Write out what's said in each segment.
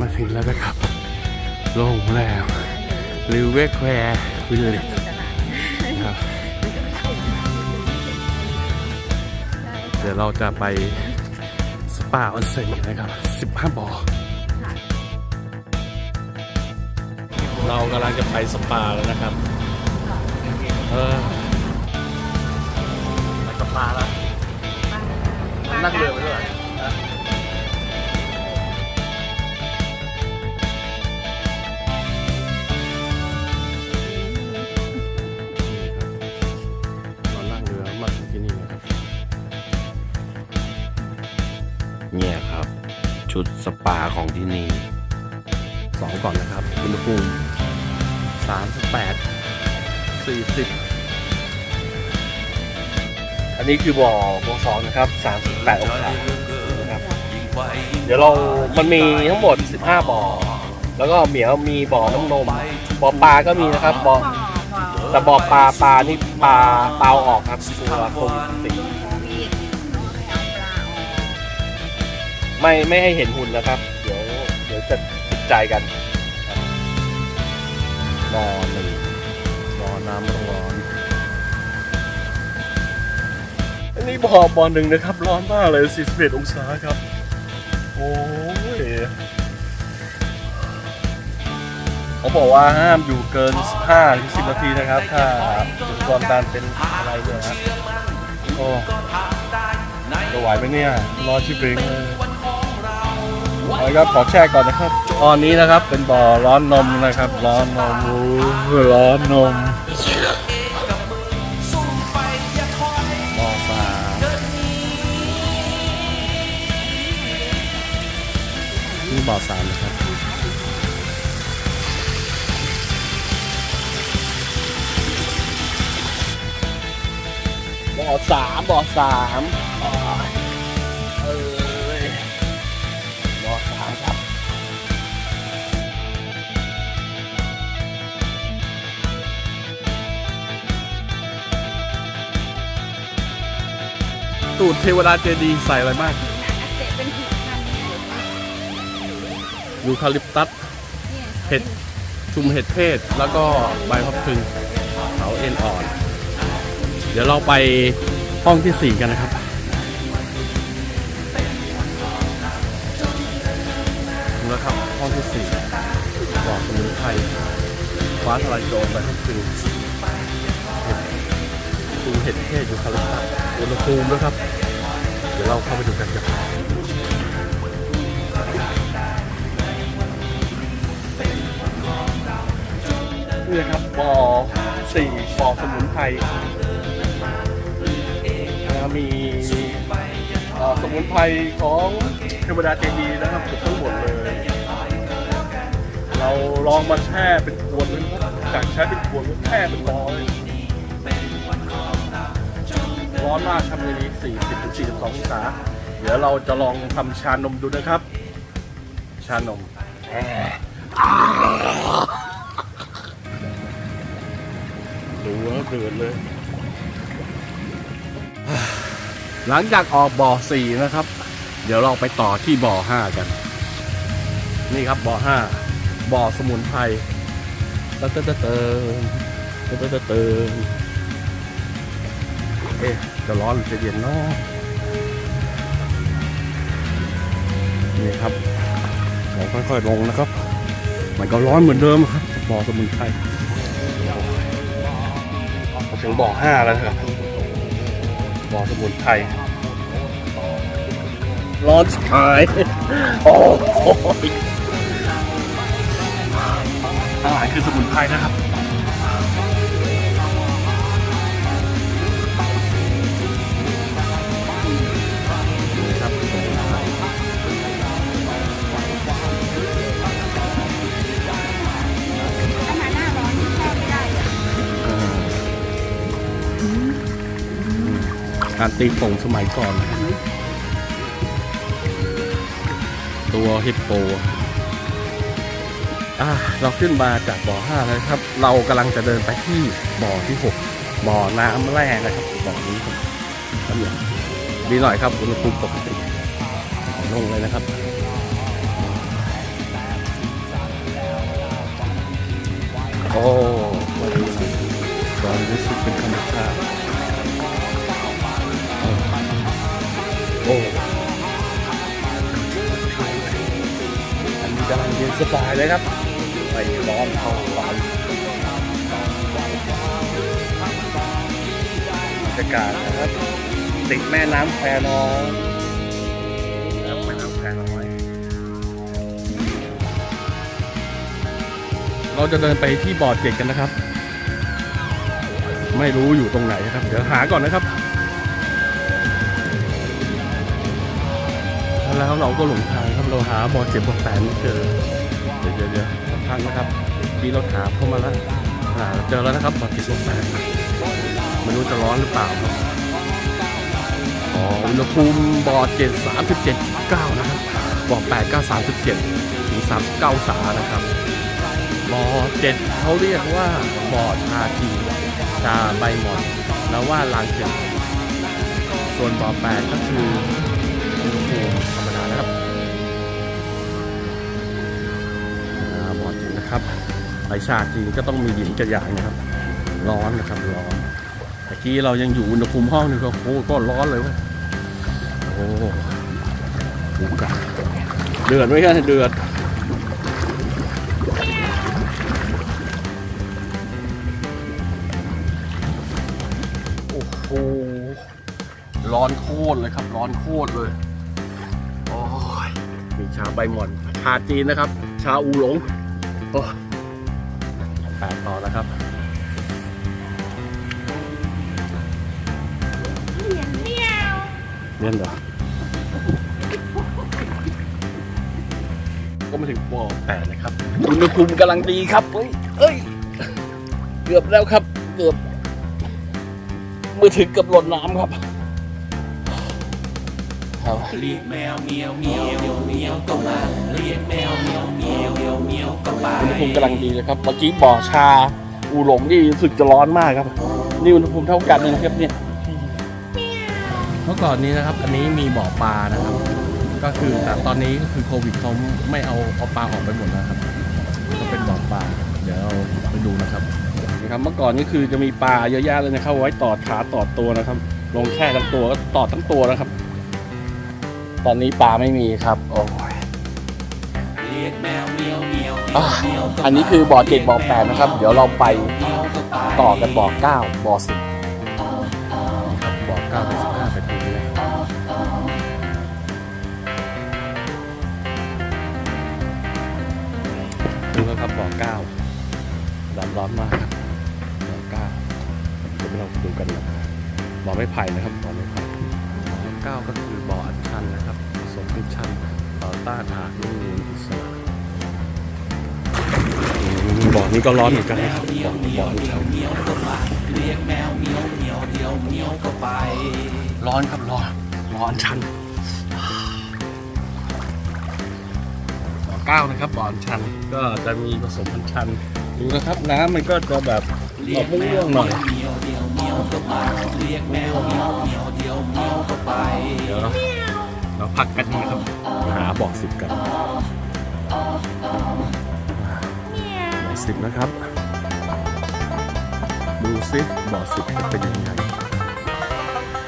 มาถึงแล้วนะครับโรงแรมริวเวกแควร์วิลเลจครับเดี๋ยวเราจะไปสปาออนเซ็นกันนะครับ 15บ่อเรากำลังจะไปสปาแล้วนะครับ เออไปสปาแล้ว นั่งเรือไปด้วย ชุดสปาของที่นี่สองก่อนนะครับอุณหภูมิสามสิบแปดสี่สิบอันนี้คือบ่อบ่อสองนะครับสามสิบแปดองศานะครับเดี๋ยวเรา มันมีทั้งหมด 15 บ่อ แล้วก็เหมียวมีบ่อน้ำนม บ่อปลาก็มีนะครับ บ่อ แต่บ่อปลาปลานี่ปลาเปล่าออกครับตัวควิดสิ ไม่ไม่ให้เห็นหุ่นนะครับ เดี๋ยวเดี๋ยวจะติดใจกันบ่อหนึ่งบ่อน้ำร้อนอันนี้บ่อบ่อหนึ่งนะครับ ร้อนมากเลย 41 องศาครับ โอ้ยเขาบอกว่าห้ามอยู่เกิน 5 ถึง 10 นาทีนะครับ ถ้าถึงความดันเป็นอะไรเนี่ยครับโอ้จะไหวไหมเนี่ย รอชิบริงเลย อาละครับขอแช่ก่อนนะครับตอนนี้นะครับเป็นบ่อร้อนนมนะครับ ร้อนนมร้อนนมบ่อสามนี่บ่อสามนะครับบ่อสามบ่อสาม ตูดเทวดาเจดีย์ใส่อะไรมากเป็นผิวพันธุ์ยูคาลิปตัส เห็ดชุมเห็ดเทศ แล้วก็ใบพับพึงเขาเอ็นอ่อน เดี๋ยวเราไปห้องที่สี่กันนะครับถึงแล้วครับ ห้องที่สี่บอกสมุนไพรฟ้าทลายโจรใบพับพึงเห็ดชุมเห็ดเทศยูคาลิปตัส อุณหภูมิด้วครับ เดี๋ยวเราเข้าไปดูกันครับนี่นะครับบ่อสี่บ่อสมุนไพรนะมีสมุนไพรของเทวดาเจดีนะครับทั้งหมดเลย เราลองมาแช่เป็นขวดเลยนะครับจากใช้เป็นขวดก็แช่เป็นร้อย ร้อนมากครับในนี้ 40ถึง42 องศา เดี๋ยวเราจะลองทำชานมดูนะครับ ชานมดูแล้วเดือดเลย หลังจากออกบ่อสี่นะครับ เดี๋ยวเราไปต่อที่บ่อห้ากัน นี่ครับบ่อห้าบ่อสมุนไพรเติมเติมเติมเติมเติมเติมเอ๊ะจะร้อนหรือจะเย็นเนาะนี่ครับเราค่อยๆลงนะครับ มันก็ร้อนเหมือนเดิมครับบ่อสมุนไพรมาถึงบ่อห้าแล้วครับบ่อสมุนไพรร้อนชิบหายโอ้โหอาหารคือสมุนไพรนะครับ การตีโป่งสมัยก่อน ตัวฮิปโปอ่าเราขึ้นมาจากบ่อห้าแล้วครับ เรากำลังจะเดินไปที่บ่อที่หกบ่อน้ำแร่นะครับบ่อนี้ครับดีหน่อยครับอุณหภูมิปกติลงเลยนะครับโอ้ความรู้สึกเป็นธรรมชาติ โอ้อันนี้กำลังเย็นสบายเลยครับไม่ร้อนเท่าไหร่บรรยากาศนะครับ ติดแม่น้ำแควน้อยนะครับแม่น้ำแควน้อย เราจะเดินไปที่บอร์ดเจ็ดกันนะครับ ไม่รู้อยู่ตรงไหนครับ เดี๋ยวหาก่อนนะครับ แล้วเราก็หลงทางครับเราหาบอเจ็ดบอแปดไม่เจอเดี๋ยวเดี๋ยวเดี๋ยวสักพักนะครับที่เราถาเข้ามาแล้วหาเจอแล้วนะครับบอเจ็ดบอแปดไม่รู้จะร้อนหรือเปล่าครับอ๋ออุณหภูมิบอเจ็ดสามสิบเจ็ดเก้านะครับบอแปดก็สามสิบเจ็ดถึงสามสิบเก้าองศานะครับบ่อเจ็ดเขาเรียกว่าบ่อชาจีชาใบหมอนแล้วว่าลางเจ็ดส่วนบ่อแปดก็คือ ไปชาจีนก็ต้องมีหญิงกับหยางนะครับ ร้อนนะครับร้อนตะกี้เรายังอยู่อุณหภูมิห้องนึงก็โอ้ก็ร้อนเลยเว้ยโอ้ดูกันเดือดไหมครับเดือดโอ้โหร้อนโคตรเลยครับ ร้อนโคตรเลยโอ้ยมีชาใบหม่อนชาจีนนะครับ ชาอูหลงโอ้ แปดต่อแล้วครับเหมียวเหมียวเล่นเหรอก็มาถึงปอแปดนะครับอุณหภูมิกำลังดีครับ เฮ้ยเอ้ย เกือบแล้วครับ เกือบมือถึงกับหล่นน้ำครับ ครับเรียกแมวเมียวเมียวเมียวเมียวก็มาเรียกแมวเมียวเมียวเมียวเมียวก็ไปอุณหภูมิกำลังดีเลยครับเมื่อกี้บ่อชา อูหลงนี่รู้สึกจะร้อนมากครับ นี่อุณหภูมิเท่ากันเลยนะครับเนี่ยเมื่อก่อนนี้นะครับ อันนี้มีบ่อปลานะครับ ก็คือแต่ตอนนี้ก็คือโควิดเขาไม่เอาเอาปลาออกไปหมดแล้วครับก็เป็นบ่อปลาเดี๋ยวเราไปดูนะครับนะครับ เมื่อก่อนนี่คือจะมีปลาเยอะแยะเลยนะครับไว้ตอดขาตอดตัวนะครับ ลงแช่ทั้งตัวก็ตอดทั้งตัวนะครับ ตอนนี้ปลาไม่มีครับ โอ้ยเรียกแมวเมียวเมียวอะอันนี้คือบ่อเจ็ดบ่อแปดนะครับ เดี๋ยวเราไปเมียวก็ไปต่อกันบ่อเก้าบ่อสิบครับบ่อเก้าถึงสิบห้าเป็นตรงนี้นะดูแล้วครับบ่อเก้าร้อนร้อนมากครับบ่อเก้าเดี๋ยวเราดูกันนะบ่อไม้ไผ่นะครับบ่อไม้ไผ่บ่อเก้าก็คือบ่ออัญชั นะครับสมอัญชันต่อต้านอาหารนุ่มนวลอิสระบ่อนี้ก็ร้อนเหมือนกันนะครับบ่อบ่ออัญชันเมียวก็ไปเรียกแมวเมียวเมียวเดียวเมียวก็ไป ร้อนครับร้อนร้อนชันบ่อเก้านะครับบ่อชันก็จะมีผสมพันชันดูนะครับน้ำมันก็จะแบบออกม่วงหน่อยเมียวเดียวเมียวก็ไปเรียกแมวเมียวเมียวเดียวเมียวก็ไป เดี๋ยวเราพักกันนะครับมาหาบ่อสิบกันบ่อสิบนะครับ ดูซิบ่อสิบจะเป็นยังไง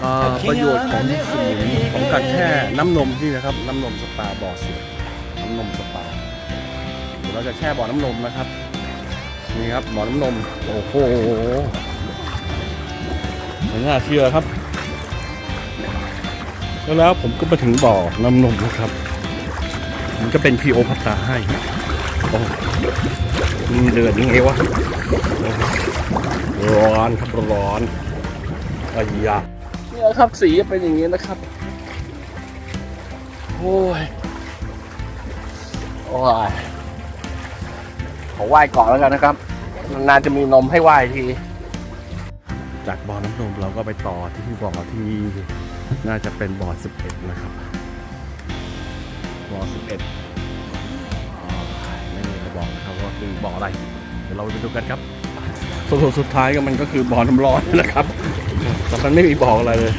เอ่อประโยชน์ของสมุนของการแช่น้ำนมที่นะครับ น้ำนมสปาบ่อสิบน้ำนมสปาเดี๋ยวเราจะแช่บ่อน้ำนมนะครับนี่ครับบ่อน้ำนมโอ้โหไม่น่าเชื่อครับ แล้วแล้วผมก็มาถึงบ่อน้ำนมนะครับ มันก็เป็นพีโอพัตตาให้โอ้มันเดือดยังไงวะโอ้ร้อนครับร้อนอายะเนี่ยครับสีจะเป็นอย่างนี้นะครับ โอ้ย โอ้ย ขอไหว้ก่อนแล้วกันนะครับ นานๆจะมีนมให้ไหว้ที จากบ่อน้ำนมเราก็ไปต่อที่บ่อที่ น่าจะเป็นบ่อ11 นะครับบ่อ11อ๋อไม่มีจะบอกนะครับว่าคือบ่ออะไร เดี๋ยวเราไปดูกันครับสรุปสุดท้ายก็มันก็คือบ่อน้ำร้อนนะครับแต่มันไม่มีบ่ออะไรเลย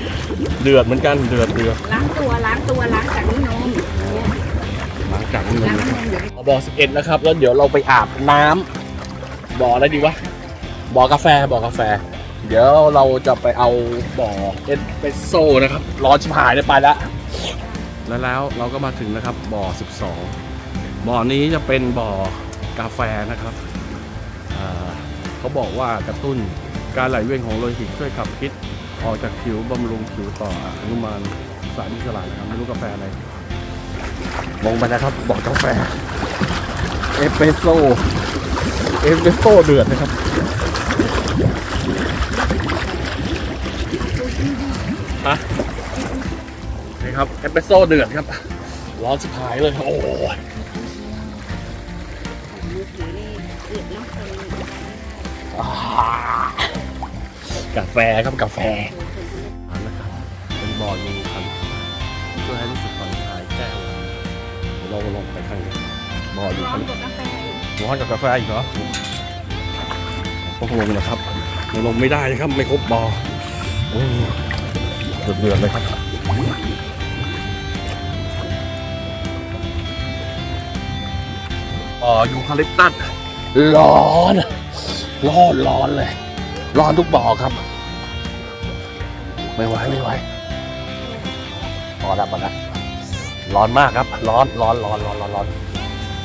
เดือดเหมือนกันเดือดเดือดล้างตัวล้างตัวล้างจากนี้นมหลังจากน้ำนมล้างนะครับนมเดี๋ยวบ่อ11 นะครับ แล้วเดี๋ยวเราไปอาบน้บ่ออะไรดีวะบ่อกาแฟบ่อกาแฟ เดี๋ยวเราจะไปเอาบ่อเอสเปรสโซ่นะครับ ร้อนชิบหายเลยไปแล้วแล้วแล้วเราก็มาถึงนะครับบ่อ 12 บ่อนี้จะเป็นบ่อกาแฟนะครับอ่าเขาบอกว่ากระตุ้นการไหลเวียนของโลหิตช่วยขับพิษออกจากผิวบำรุงผิวต่ออนุมานสารอิสระนะครับไม่รู้กาแฟอะไรลงไปนะครับบ่อกาแฟเอสเปรสโซ่เอสเปรสโซ่เดือดนะครับ ฮะนี่ครับเอสเปรสโซ่เดือดครับ ร้อนชิบหายเลย โอ้ยอ่ากาแฟครับกาแฟอันนะครับเป็นบ่อยูคันช่วยให้รู้สึกผ่อนคลายแก้วเดี๋ยวเราลงไปข้างในบ่อยูร้อคันนกว่ากาแฟอีกร้อนกับกาแฟอีกเหรอต้องลงนะครับยังลงไม่ได้นะครับไม่ครบบอโอ้ เดือดเดือดเลยครับบ่อยูคาลิปตัสร้อนร้อนร้อนเลย ร้อนทุกบ่อครับ ไม่ไหวไม่ไหวพอแล้วพอแล้วร้อนมากครับ ร้อนร้อนร้อนร้อนร้อนร้อน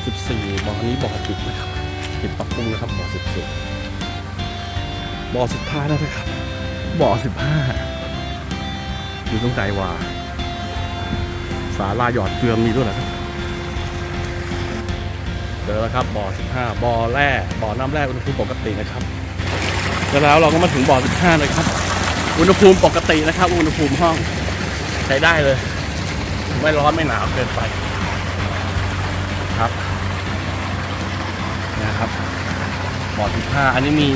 สิบสี่บ่อนี้บ่อปิดนะครับปิดปรับปรุงนะครับบ่อสิบสี่บ่อสุดท้ายแล้วนะครับบ่อสิบห้า อยู่ตรงใจว่าสาลาหยอดเกลือมีด้วยนะครับเจอแล้วครับบ่อสิบห้าบ่อแร่บ่อน้ำแร่อุณหภูมิปกตินะครับแล้วแล้วเราก็มาถึงบ่อสิบห้าเลยครับ อุณหภูมิปกตินะครับ อุณหภูมิห้องใช้ได้เลย ไม่ร้อนไม่หนาวเกินไปครับนะครับบ่อสิบห้าอันนี้มี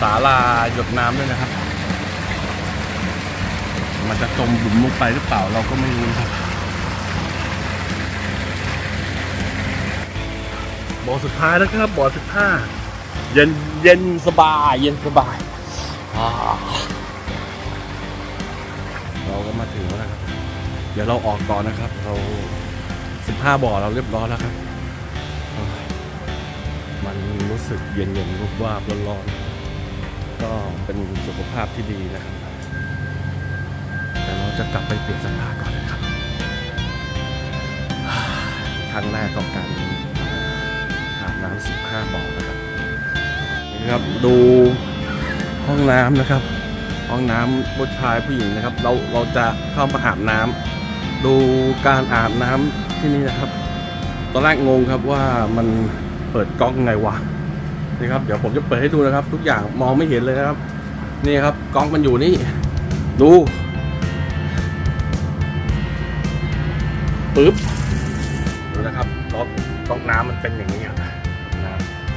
ศาลาหยดน้ำด้วยนะครับ มันจะจมบุ๋มลงไปหรือเปล่าเราก็ไม่รู้นะครับบ่อสุดท้ายนะครับบ่อสิบห้าเย็นเย็นสบาย เย็นสบายอ่าเราก็มาถึงแล้วนะครับ เดี๋ยวเราออกก่อนนะครับ เราสิบห้าบ่อเราเรียบร้อยแล้วครับ มันรู้สึกเย็นเย็นๆรูปวาบร้อนๆก็เป็นสุขภาพที่ดีนะครับแต่เรา จะกลับไปเปลี่ยนเสภาก่อนนะครับครั้งแรกของการอาบน้ำสิบห้าบ่อนะครับนี่ครับดูห้องน้ำนะครับ ห้องน้ำผู้ชายผู้หญิงนะครับ เราเราจะเข้ามาอาบน้ำดูการอาบน้ำที่นี่นะครับ ตอนแรกงงครับว่ามันเปิดกล้องไงวะนี่ครับเดี๋ยวผมจะเปิดให้ดูนะครับ ทุกอย่างมองไม่เห็นเลยนะครับ นี่ครับกล้องมันอยู่นี่ ดู ปึ๊บดูนะครับรถกล้องน้ำมันเป็นอย่างนี้ครับน้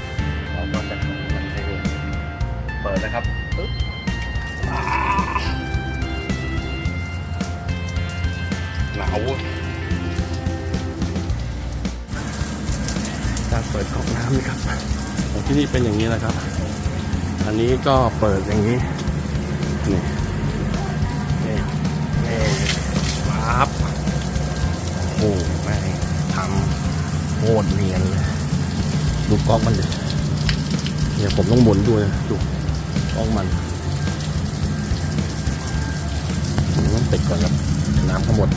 ำเราก็จะทำมันให้ดูเปิดนะครับปึ๊บอ่าหนาวการเปิดก๊อกน้ำนะครับของที่นี่เป็นอย่างนี้นะครับ อันนี้ก็เปิดอย่างนี้นี่นี่ โอ้ไม่ทำโคตรเนียนเลยดูกล้องมันเลยเนี่ยผมต้องหมุนด้วยดูกล้องมันผมต้องติดก่อนครับน้ำทั้งหมด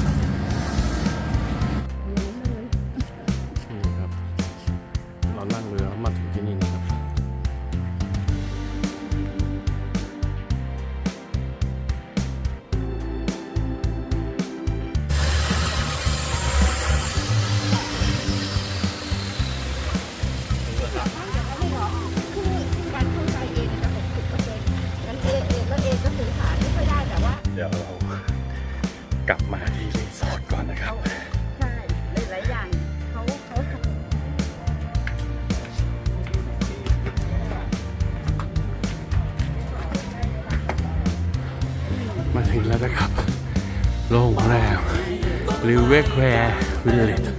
ถึงแล้